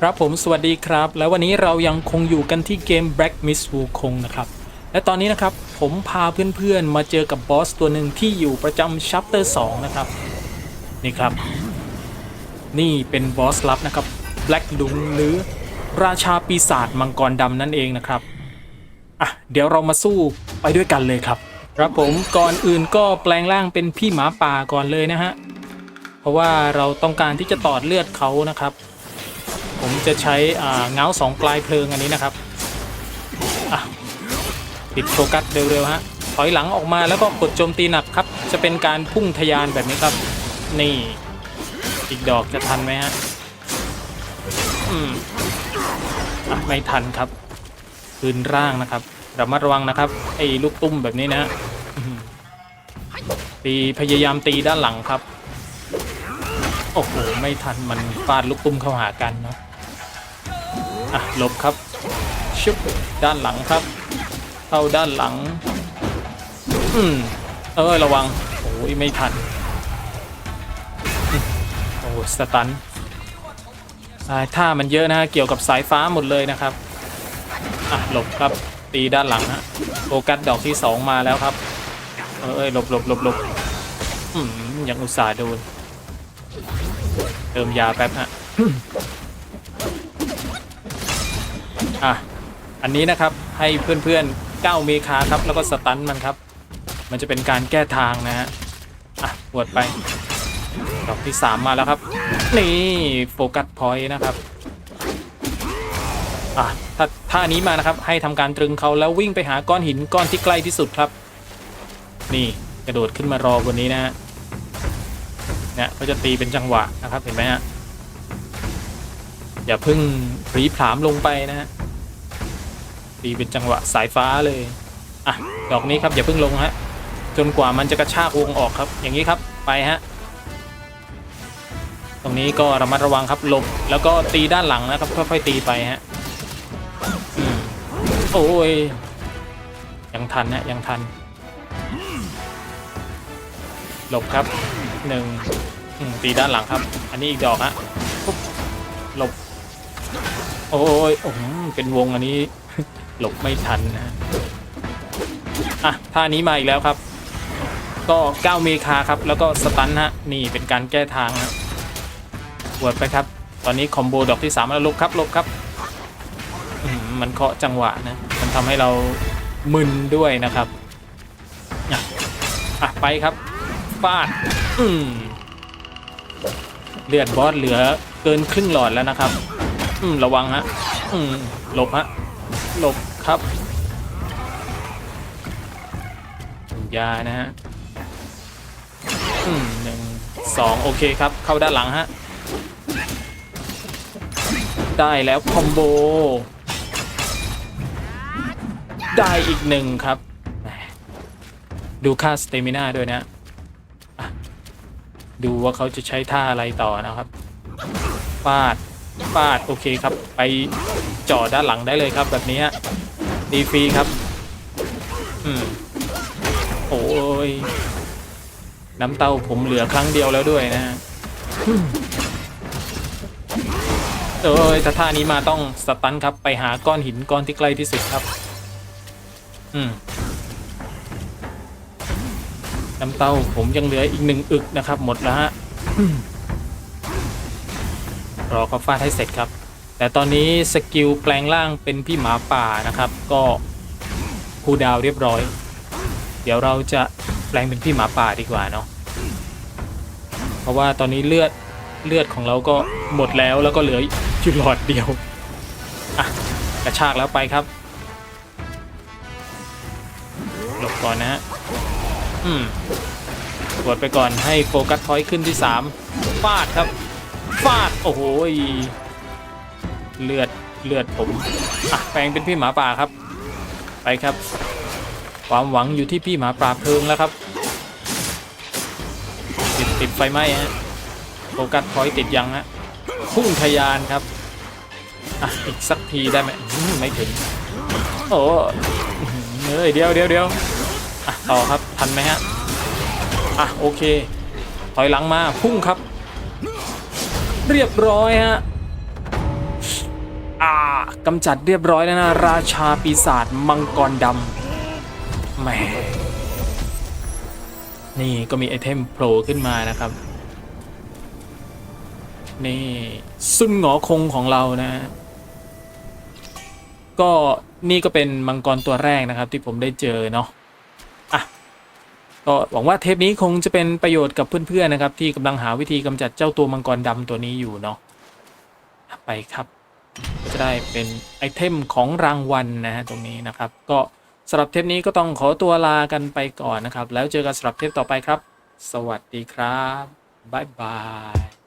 ครับผมสวัสดีครับ แล้ววันนี้เรายังคงอยู่กันที่เกม Black Miss Wukong นะครับ และตอนนี้นะครับผมพาเพื่อนๆมาเจอกับบอสตัวหนึ่งที่อยู่ประจำชัปเตอร์2นะครับ นี่ครับ นี่เป็นบอสลับนะครับ Black ลุงหรือราชาปีศาจมังกรดำนั่นเองนะครับ อะ เดี๋ยวเรามาสู้ไปด้วยกันเลยครับ ครับผมก่อนอื่นก็แปลงร่างเป็นพี่หมาป่าก่อนเลยนะฮะ เพราะว่าเราต้องการที่จะตอดเลือดเขานะครับ ผมจะใช้เงาสองปลายเพลิงอันนี้นะครับปิดโฟกัสเร็วๆฮะถอยหลังออกมาแล้วก็กดโจมตีหนักครับ จะเป็นการพุ่งทะยานแบบนี้ครับ นี่อีกดอกจะทันไหมฮะอืมอไม่ทันครับคืนร่างนะครับระมัดระวังนะครับไอ้ลูกตุ้มแบบนี้นะตีพยายามตีด้านหลังครับโอ้โหไม่ทันมันฟาดลูกตุ้มเข้าหากันเนาะ อะหลบครับชุบด้านหลังครับ เข้าด้านหลัง อืมเออระวังโอ้ยไม่ทันอืมโอ้สตันท่ามันเยอะนะเกี่ยวกับสายฟ้าหมดเลยนะครับอะหลบครับตีด้านหลังฮะโฟกัสดอกที่สองมาแล้วครับ เออเอยหลบหลบหลบหลบอืมยังอุตส่าห์โดนเติมยาแป๊บฮะ อะอันนี้นะครับให้เพื่อนๆก้าวเมคาครับแล้วก็สตันมันครับ มันจะเป็นการแก้ทางนะฮะอะปวดไปดอกที่ 3 มาแล้วครับ นี่โฟกัสพอยต์นะครับอะถ้าท่าอันนี้มานะครับให้ทำการตรึงเขาแล้ววิ่งไปหาก้อนหินก้อนที่ใกล้ที่สุดครับ นี่กระโดดขึ้นมารอบนนี้นะฮะเนี่ยก็จะตีเป็นจังหวะนะครับเห็นไหมฮะอย่าเพึ่งรีผลามลงไปนะฮะ ตีเป็นจังหวะสายฟ้าเลย อะ ดอกนี้ครับอย่าเพึ่งลงฮะ จนกว่ามันจะกระชากวงออกครับ อย่างนี้ครับ ไปฮะ ตรงนี้ก็ระมัดระวังครับหลบ แล้วก็ตีด้านหลังนะครับ ค่อยๆตีไปฮะอืมโอ้ย ยังทันฮะ ยังทัน หลบครับหนึ่งตีด้านหลังครับ อันนี้อีกดอกฮะปุ๊บหลบ โอ้ยโอ้โหเป็นวงอันนี้ หลบไม่ทันนะฮะอะท่านี้มาอีกแล้วครับ ก็ก้าวเมคาครับ แล้วก็สตันฮะนี่เป็นการแก้ทางฮะปวดไปครับ ตอนนี้คอมโบดอกที่สามแล้วลบครับลบครับอืมมันเคาะจังหวะนะมันทำให้เรามึนด้วยนะครับอะอะไปครับฟาดอืมเลือดบอสเหลือเกินครึ่งหลอดแล้วนะครับ อืมระวังฮะอืมหลบฮะ หลบครับยานะฮะอืมหนึ่งสองโอเคครับ เข้าด้านหลังฮะ ได้แล้วคอมโบ ได้อีกหนึ่งครับ ดูค่าสเตมิน่าด้วยนะอะดูว่าเขาจะใช้ท่าอะไรต่อนะครับฟาดฟาดโอเคครับ ไป จ่อด้านหลังได้เลยครับแบบนี้ดีฟรีครับอืมโอ้ยน้ำเต้าผมเหลือครั้งเดียวแล้วด้วยนะฮะเอ้ยถ้าท่านี้มาต้องสตันครับไปหาก้อนหินก้อนที่ใกล้ที่สุดครับ อืมน้ำเต้าผมยังเหลืออีกหนึ่งอึกนะครับ หมดแล้วฮะรอเขาฟาดให้เสร็จครับ แต่ตอนนี้สกิลแปลงร่างเป็นพี่หมาป่านะครับ ก็คูดาวเรียบร้อย เดี๋ยวเราจะแปลงเป็นพี่หมาป่าดีกว่าเนาะเพราะว่าตอนนี้เลือดเลือดของเราก็หมดแล้วแล้วก็เหลืออยู่หลอดเดียวอะกระชากแล้วไปครับหลบก่อนนะฮะอืมกดไปก่อนให้โฟกัสพอยต์ขึ้นที่ 3 ฟาดครับ ฟาด โอ้โห เลือดเลือดผมอะแปลงเป็นพี่หมาป่าครับ ไปครับ ความหวังอยู่ที่พี่หมาป่าเพลิงแล้วครับ ติดติดไฟไหม้ฮะโฟกัสพอยติดยังฮะพุ่งทะยานครับอะอีกสักทีได้ไหมอืมไม่ถึงโอ้เฮ้ยเดี๋ยวเดี๋ยวเดี๋ยวอะต่อครับทันไหมฮะอะโอเค ถอยหลังมาพุ่งครับ เรียบร้อยฮะ อ่ากำจัดเรียบร้อยแล้วนะ ราชาปีศาจมังกรดำแหมนี่ก็มีไอเทมโผล่ขึ้นมานะครับ นี่ซุนหงอคงของเรานะ ก็นี่ก็เป็นมังกรตัวแรกนะครับที่ผมได้เจอเนาะอะก็หวังว่าเทปนี้คงจะเป็นประโยชน์กับเพื่อนๆนะครับ ที่กำลังหาวิธีกำจัดเจ้าตัวมังกรดำตัวนี้อยู่เนาะไปครับ ก็จะได้เป็นไอเทมของรางวัลนะฮะตรงนี้นะครับ ก็สำหรับเทปนี้ก็ต้องขอตัวลากันไปก่อนนะครับ แล้วเจอกันสำหรับเทปต่อไปครับ สวัสดีครับบ๊ายบาย